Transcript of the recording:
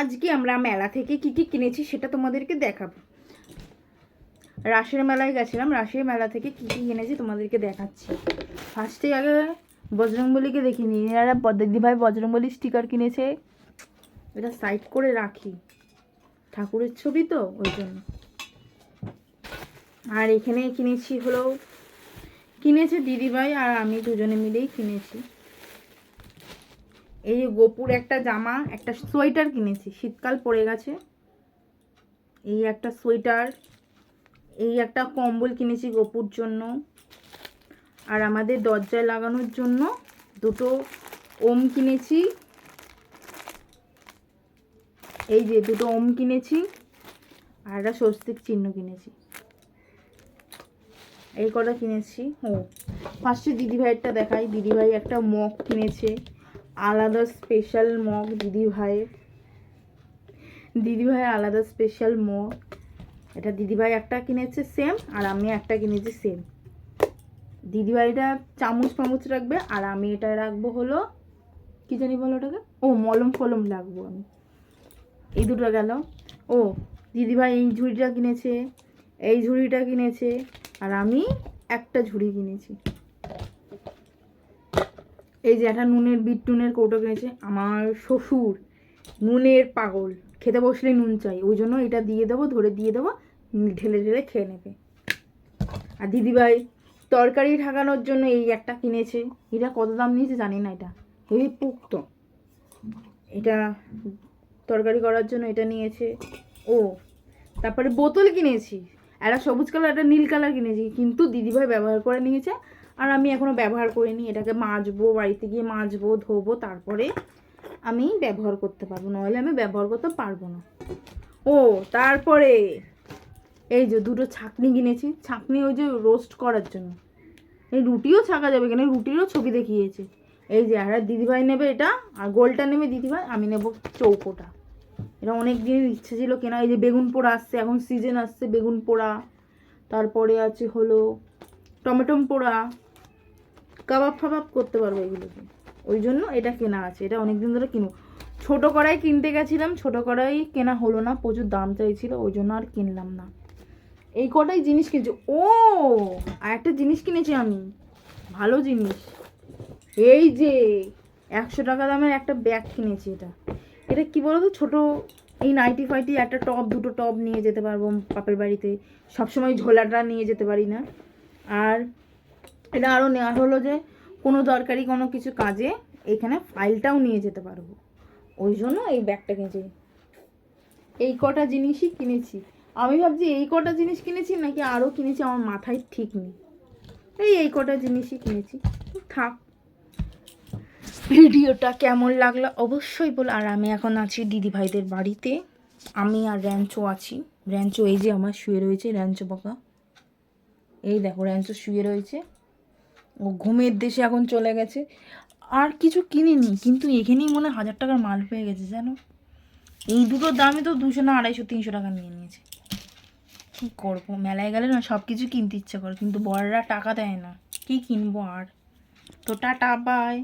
আজকে আমরা মেলা থেকে কি কি কিনেছি সেটা তোমাদেরকে দেখাবো। রাসের মেলায় গেছিলাম, রাসের মেলা থেকে কি কি কিনেছি তোমাদেরকে দেখাচ্ছি। ফার্স্টে আগে বজরংবলীকে দেখিনি, এরা দিদিভাই বজরংবলী স্টিকার কিনেছে। এটা সাইড করে রাখি, ঠাকুরের ছবি তো, ওই জন্য। আর এখানে কিনেছি হলো, কিনেছে দিদিভাই আর আমি দুজনে মিলেই কিনেছি। এই যে গোপুর একটা জামা, একটা সোয়েটার কিনেছি, শীতকাল পড়ে গেছে। এই একটা সোয়েটার, এই একটা কম্বল কিনেছি গোপুর জন্য। আর আমাদের দরজায় লাগানোর জন্য দুটো ওম কিনেছি। এই যে দুটো ওম কিনেছি আর একটা স্বস্তিক চিহ্ন কিনেছি। এই কটা কিনেছি। ও, ফার্স্টে দিদিভাইয়েরটা দেখাই। দিদিভাই একটা মগ কিনেছে। আলাদা স্পেশাল মগ দিদিভাইয়ের দিদিভাইয়ের আলাদা স্পেশাল মগ এটা দিদিভাই একটা কিনেছে সেম আর আমি একটা কিনেছি সেম দিদিভাইটা চামচ ফামচ রাখবে, আর আমি এটা রাখব হলো, কি জানি বলো ওটাকে? ও, মলম ফলম রাখব আমি। এই দুটো গেল। ও দিদিভাই এই ঝুড়িটা কিনেছে, এই ঝুড়িটা কিনেছে, আর আমি একটা ঝুড়ি কিনেছি। এই যে একটা নুনের, বিট টুনের কৌটো কিনেছে আমার শ্বশুর। নুনের পাগল। খেতে বসলে নুন চাই। ওই জন্য এটা দিয়ে দেবো, ধরে দিয়ে দেবো, ঢেলে ঢেলে খেয়ে নেবে। আর দিদিভাই, তরকারি ঢাকানোর জন্য এই একটা কিনেছে। এটা কত দাম নিয়েছে জানি না এটা। হেভি পুক্ত। এটা তরকারি করার জন্য এটা নিয়েছে। ও, তারপরে বোতল কিনেছি। একটা সবুজ কালার, একটা নীল কালার কিনেছি। কিন্তু দিদিভাই ব্যবহার করে নিয়েছে। আর আমি এখনও ব্যবহার করিনি, এটাকে মাজবো, বাড়িতে গিয়ে মাজবো, ধোবো, তারপরে আমি ব্যবহার করতে পারব নাহলে আমি ব্যবহার করতে পারব না। ও, তারপরে এই যে দুটো ছাঁকনি কিনেছি, ছাঁকনি ওই যে রোস্ট করার জন্য। এই রুটিও ছাঁকা যাবে কেন? রুটিরও ছবি দেখিয়েছে। এই যে আর দিদিভাই নেবে এটা, আর গোলটা নেবে দিদিভাই, আমি নেব চৌকোটা। এটা অনেক দিনের ইচ্ছে ছিল কেনা, এই যে বেগুন পোড়া আসছে, এখন সিজন আসছে বেগুন পোড়া। তারপরে আছে হলো টমেটম পোড়া। কাবাব ফাবাব করতে পারব এগুলোকে। ওই জন্য এটা কেনা আছে, এটা অনেক দিন ধরে কিনবো। ছোটো কড়াই কিনতে গেছিলাম, ছোটো কড়াই কেনা হলো না, প্রচুর দাম চাইছিল, ওই জন্য আর কিনলাম না। এই কটাই জিনিস কিনেছি। ও, আর একটা জিনিস কিনেছি আমি, ভালো জিনিস। এই যে, একশো টাকা দামের একটা ব্যাগ কিনেছি এটা। এটা কি বলতো, ছোটো, এই নাইটি ফাইটি একটা টপ, দুটো টপ নিয়ে যেতে পারব, বাপের বাড়িতে। সবসময় ঝোলাটা নিয়ে যেতে পারি না। আর এটা আরও নেওয়ার হলো যে কোনো দরকারি কোনো কিছু কাজে এখানে ফাইলটাও নিয়ে যেতে পারব। ওই জন্য এই ব্যাগটা কিনেছি। এই কটা জিনিসই কিনেছি। আমি ভাবছি এই কটা জিনিস কিনেছি নাকি আরও কিনেছি, আমার মাথায় ঠিক নেই। এই এই কটা জিনিসই কিনেছি। থাক। ভিডিওটা কেমন লাগল অবশ্যই বল। আর আমি এখন আছি দিদি ভাইদের বাড়িতে। আমি আর র্যাঞ্চো আছি। র্যাঞ্চো, এই যে আমার শুয়ে রয়েছে র্যাঞ্চো বাঁকা এই দেখো, র্যাঞ্চো শুয়ে রয়েছে। ঘুমের দেশে এখন চলে গেছে। আর কিছু কিনিনি, কিন্তু এখানেই মনে হাজার টাকার মাল পেয়ে গেছে, জানো? এই দুটোর দামে তো দুশো না আড়াইশো, তিনশো টাকা নিয়ে নিয়েছে। কী করব? মেলায় গেলে না সব কিছু কিনতে ইচ্ছে করে, কিন্তু বড়রা টাকা দেয় না। কী কিনবো আর? তো টাটা বাই